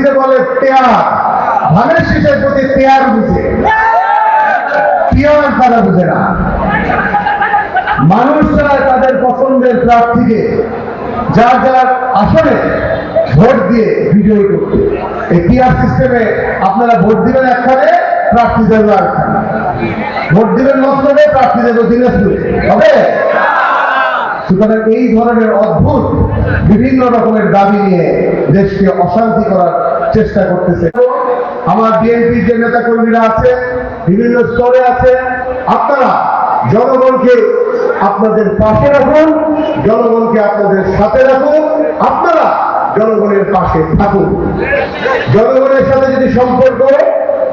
হিন্দিতে বলে পেয়ার। ধানের শীষের প্রতি পেয়ার বুঝে। পেয়ার তারা বুঝে না। মানুষরা তাদের পছন্দের প্রার্থীকে যার যার আসনে ভোট দিয়ে বিজয়ী করতে। এই পিআর সিস্টেমে আপনারা ভোট দিবেন একখানে, প্রার্থী দেবে আরেকখানে। ভোট দিবেন মতলবে, প্রার্থী দেবে দিনাজপুরে। হবে? সুতরাং এই ধরনের অদ্ভুত বিভিন্ন রকমের দাবি নিয়ে দেশকে অশান্তি করার চেষ্টা করতেছে। আমার বিএনপির যে নেতা কর্মীরা আছে, বিভিন্ন স্তরে আছে, আপনারা জনগণকে আপনাদের পাশে রাখুন, জনগণকে আপনাদের সাথে রাখুন, আপনারা জনগণের পাশে থাকুন। জনগণের সাথে যদি সম্পর্ক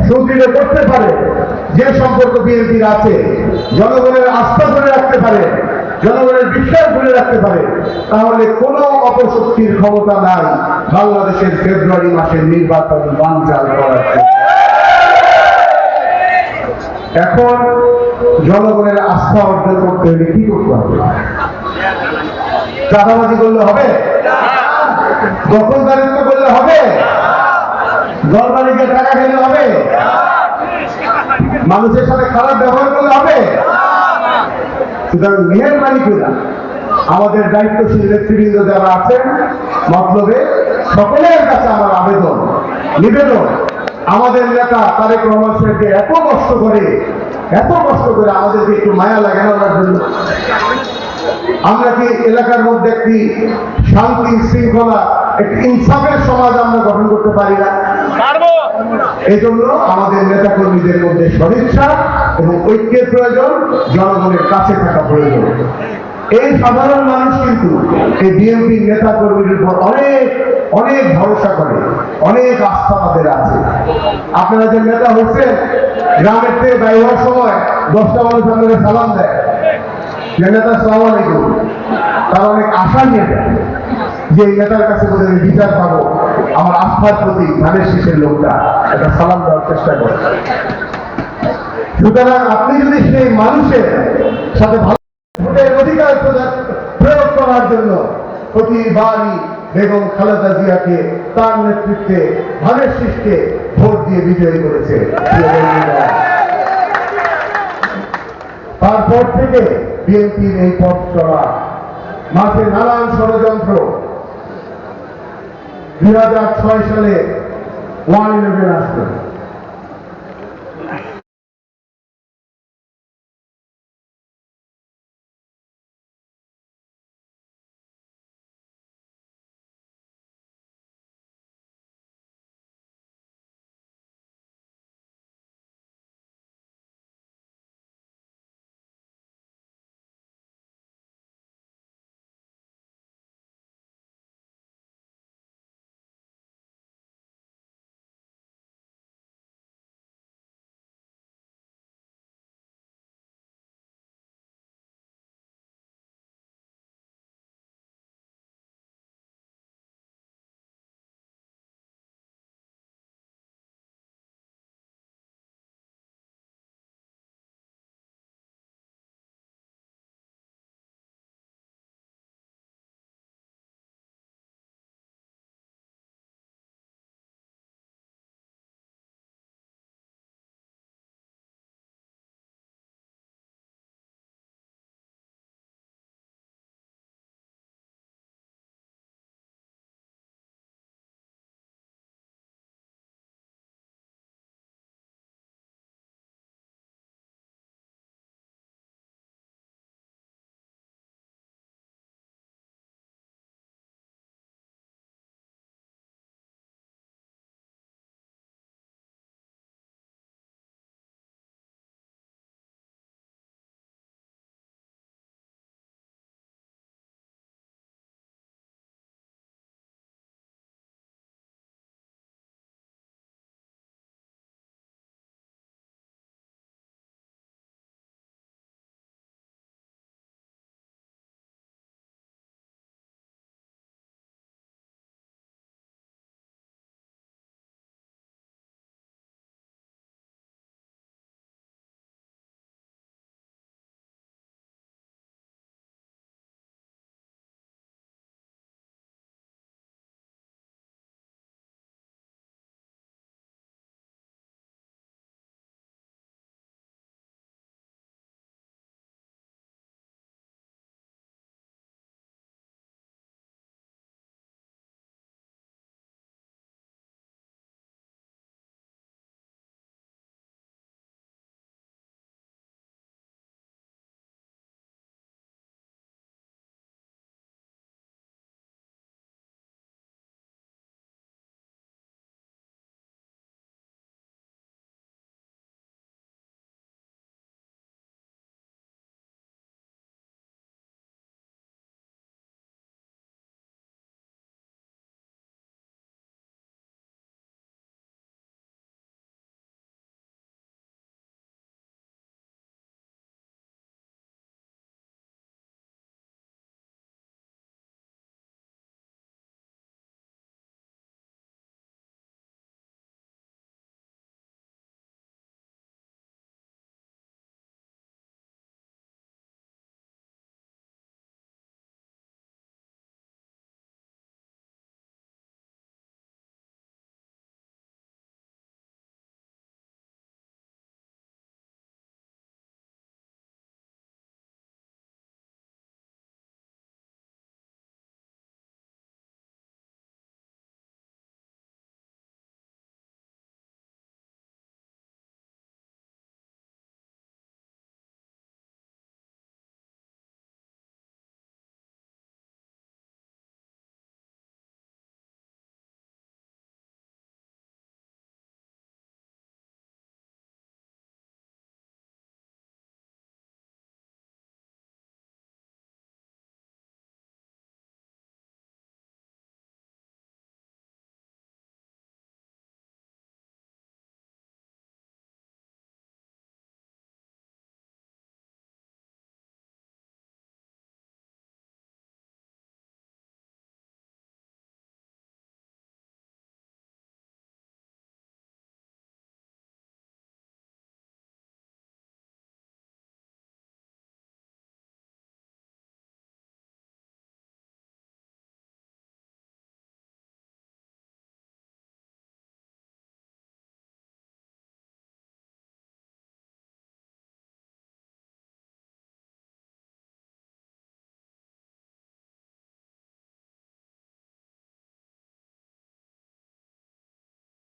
সুদৃঢ় করতে পারে, যে সম্পর্ক বিএনপির আছে, জনগণের আস্থা ধরে রাখতে পারে জনগণের বিশ্বাস ধরে রাখতে পারে, তাহলে কোনো অপশক্তির ক্ষমতা নাই বাংলাদেশের ফেব্রুয়ারি মাসের নির্বাচন বানচাল করার এখন জনগণের আস্থা অর্জন করতে হলে কি করতে হবে? চাঁদাবাজি করলে হবে? দখলদারিত্ব করলে হবে? দল মালিকে টাকা খেলে হবে? মানুষের সাথে খারাপ ব্যবহার করলে হবে? সুতরাং মেহরবানি করে আমাদের দায়িত্বশীল নেতৃবৃন্দ যারা আছেন মতলবে সকলের কাছে আমার আবেদন নিবেদন। আমাদের নেতা তারেক রহমান সাহেবকে এত কষ্ট করে এত কষ্ট করে আমাদেরকে একটু মায়া লাগে না ওনার জন্য আমরা কি এলাকার মধ্যে একটি শান্তি শৃঙ্খলা একটি ইনসাফের সমাজ আমরা গঠন করতে পারি না? এই জন্য আমাদের নেতা কর্মীদের মধ্যে সদিচ্ছা এবং ঐক্যের প্রয়োজন, জনগণের কাছে থাকা প্রয়োজন। এই সাধারণ মানুষ কিন্তু এই বিএনপি নেতা কর্মীর উপর অনেক অনেক ভরসা করে, অনেক আস্থা তাদের আছে। আপনারা যে নেতা হচ্ছেন, গ্রামের থেকে ব্যয় হওয়ার সময় দশটা মানুষ আপনাদের সালাম দেয়। যে নেতা, সালাম আলাইকুম। তারা অনেক আশা নিয়ে যে এই নেতার কাছে বোধহয় আমি বিচার পাবো। আমার আস্থার প্রতি ধানের শীষের লোকটা একটা সালাম দেওয়ার চেষ্টা করে। সুতরাং আপনি যদি সেই মানুষের সাথে ভালো ভোটের অধিকার প্রয়োগ করার জন্য প্রতিবারই বেগম খালেদা জিয়াকে তার নেতৃত্বে ধানের শীষকে ভোট দিয়ে বিজয়ী করেছে। তারপর থেকে বিএনপির এই পথ চলা মাঝে নানান ষড়যন্ত্র। দুই হাজার ছয় সালে ওয়ান ইলেভেন আসলো।